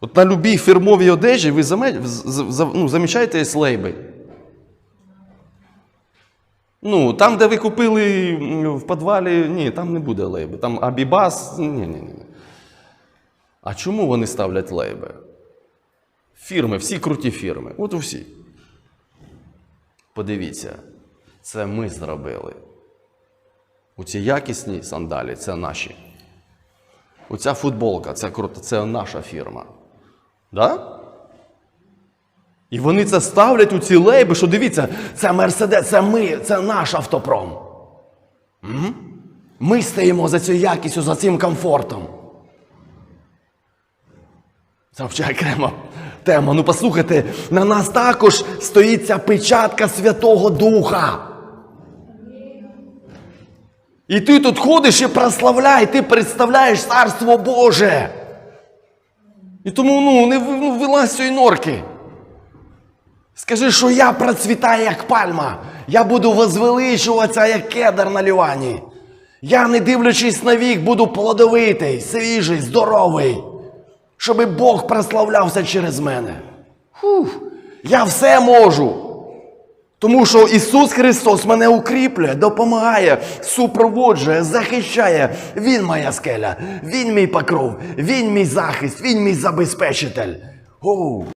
От на любій фірмовій одежі ви ну, замічаєте слейби. Ну, там, де ви купили в підвалі, ні, там не буде лейби. Там Абібас. Ні, ні, ні. А чому вони ставлять лейби? Фірми, всі круті фірми. От усі. Подивіться, це ми зробили. Оці якісні сандалі це наші. Оця футболка це круто, це наша фірма. Да? І вони це ставлять у ці лейби, що дивіться, це Мерседес, це ми, це наш автопром. Ми стоїмо за цю якістю, за цим комфортом. Це взагалі окрема тема. Ну послухайте, на нас також стоїть ця печатка Святого Духа. І ти тут ходиш і прославляй, ти представляєш Царство Боже. І тому ну, не ну, вилазь цієї норки. Скажи, що я процвітаю як пальма. Я буду возвеличуватися, як кедр на лівані. Я, не дивлячись на вік, буду плодовитий, свіжий, здоровий. Щоби Бог прославлявся через мене. Фух, я все можу. Тому що Ісус Христос мене укріплює, допомагає, супроводжує, захищає. Він моя скеля, Він мій покров, Він мій захист, Він мій забезпечитель. Оу.